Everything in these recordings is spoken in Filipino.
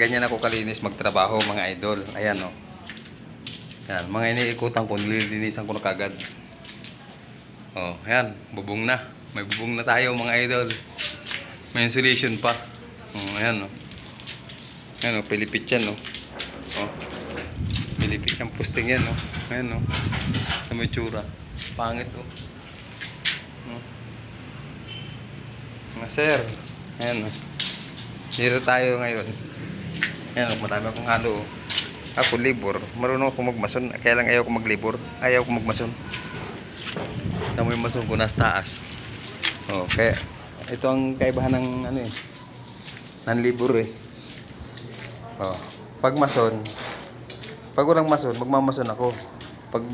ganyan ako kalinis magtrabaho mga idol. Ayan oh. Yan, mga iniikutan ko, nililinisan ko na kagad. Oh, ayan, bubong na. May bubong na tayo mga idol. May insulation pa. Oh, ayan oh. Ayan oh, pilipit yan oh. Oh. Pilipit yung posting yan oh. Ayan oh. Na may tsura. Pangit oh. Oh. Mga sir. Ayan oh. Dito tayo ngayon. Ayan oh, marami akong halo oh. Ako libor. Marunong ako magmason. Kaya lang ayaw ko maglibor. Ayaw ko magmason. Na may mason ko nasa taas. Oh, kaya ito ang kaibahan ng ano eh. Ng libor eh. Oh. Pag mason, pag walang mason, magmamason ako. Pag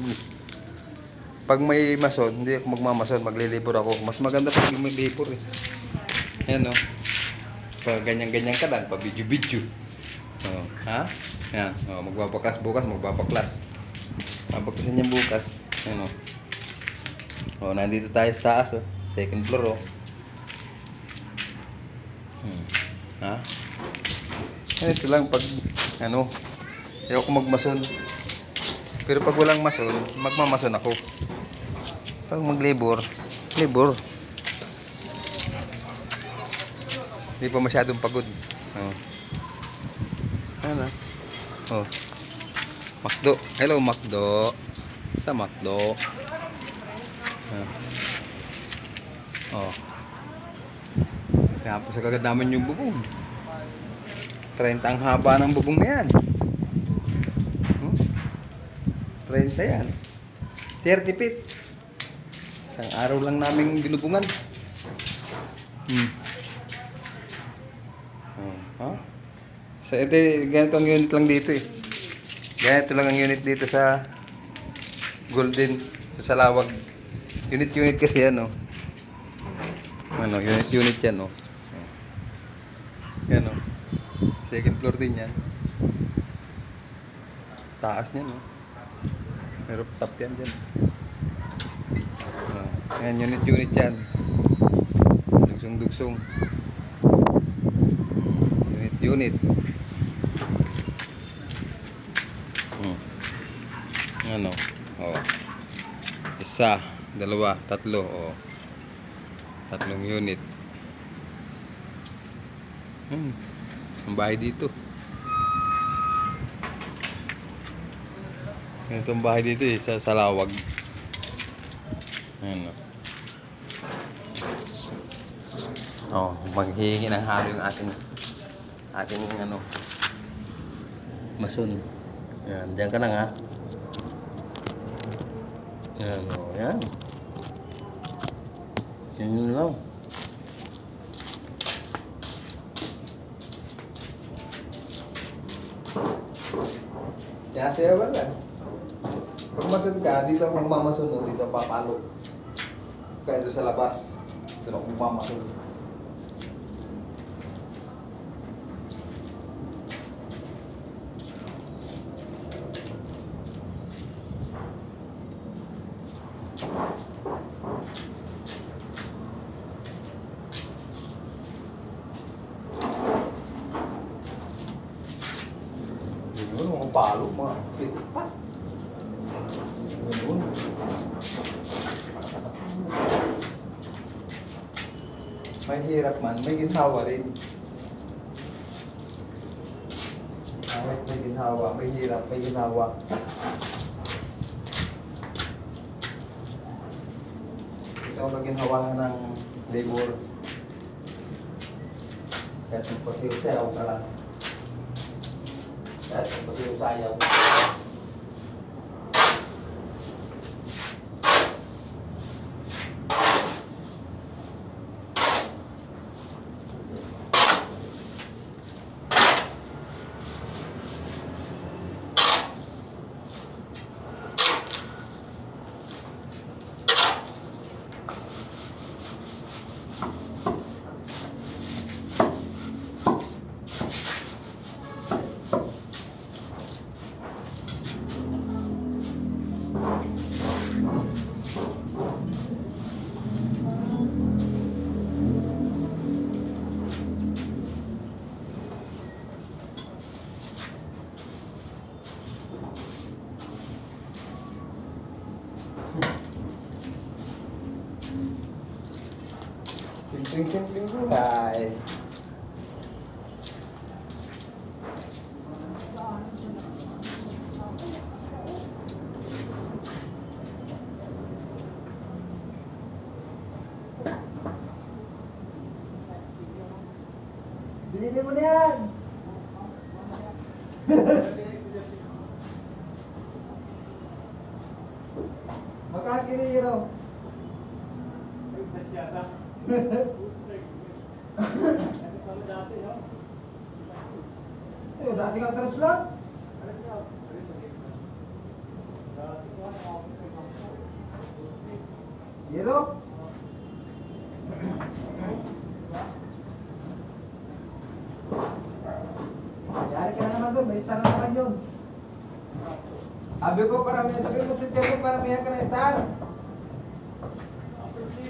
pag may mason, hindi ako magmamason, maglilibor ako. Mas maganda pag may libor eh. Ayan oh. Pag ganyan-ganyan ka lang, pa video-video. Oh, ha? Yan. Oh, magbabaklas bukas, magbabaklas. Babaklasin niya bukas. Yan oh. Nandito tayo sa taas oh. Second floor oh. Hmm. Ha? Ito lang pag ano, ayaw ko magmason. Pero pag walang mason, magmamason ako. Pag maglibor, libor. Hindi pa masyadong pagod. Oh. Ano? Oh. Makdo. Hello, Makdo. Sa Makdo. Ah. Oh. Tapos agad naman yung bubong. 30 ang haba ng bubong na yan. Hmm? 30 yan. 30 feet. Isang araw lang namin binubungan. Hmm. Oh, ha? Sa ito, ganito ang unit lang dito eh. Ganito lang ang unit dito sa Golden, sa Salawag. Unit-unit kasi yan, oh. Ano, unit-unit yan, oh. Yan, oh. Second floor din yan. Taas niyan, oh. May rooftop yan dyan. Oh. Yan, unit-unit yan. Dugsong-dugsong. Unit-unit. Ano? Oh. Isa, dalawa, tatlo. Oh. Tatlong unit. Hmm. Ang bahay dito. Ganito ang bahay dito eh, sa Salawag. Ano? Oh, maghihingi ng halo yung ating ating ano mason. Yan, diyan ka lang ha. Yan, oh, yan. Yan lang. Kaya siya wala. Pag mason ka, dito mamason, no? dito papalo. Kaya doon sa labas, dito ako mamason. Palo, mga pitik pa. Yun. May hirap man, may ginhawa rin. Kahit may ginhawa, may hirap, may ginhawa. Ikaw na ginhawahan ng labor. Kahit magpasiyaw ka lang. Saya sempat. Simpleng-simpleng buhay. Bilibin mo na yan! Magkakiriro. Eh, dati kang tres lang. Hero? Yari ka na naman doon, may star na naman yun. Sabi ko, paramihan, sabi mo sa tiyan mo, paramihan ka na star.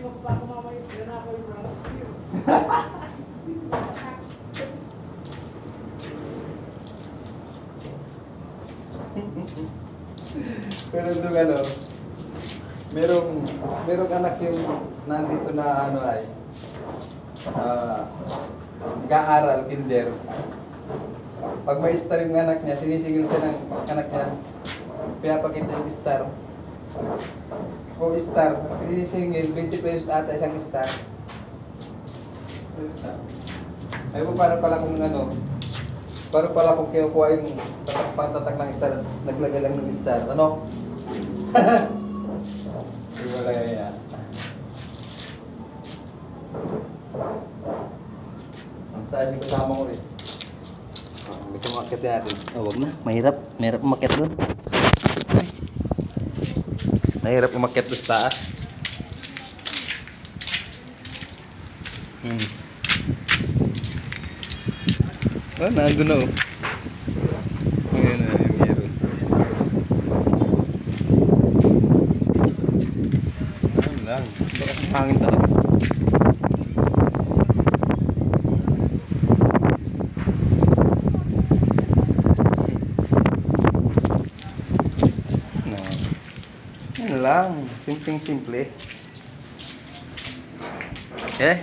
Pero doon ano, merong, merong anak yung nandito na ano ay, ah, nag-aaral, kinder. Pag may star yung anak niya, sinisingil siya ng anak niya. Pinapakita yung star. O star, sinisingil, 20 pesos ata isang star. Ay po, para pala kung ano, para pala kung kinukuha yung tatak, pangtatak ng star, naglagay lang ng star. Ano? Di ba lang yan? Ang saan yung kasama ko eh. Gusto mo akitin natin? Oh, wag na. Mahirap. Mahirap umakyat doon. Mahirap umakyat doon sa taas. Hmm. Oh, nandun na oh. Ayan na, yung meron. Ayan lang. Lakas ng hangin talaga. Na. Yan lang. Simpleng-simple. Eh,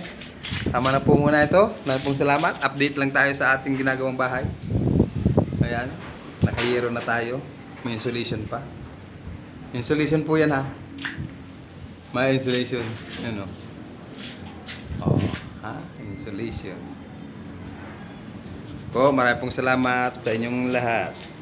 tama na po muna ito. Maraming pong salamat. Update lang tayo sa ating ginagawang bahay. Ayan. Nakayero na tayo. May insulation pa. Insulation po yan ha. May insulation. Ano? Oh, ha? Insulation. Po, maraming salamat sa inyong lahat.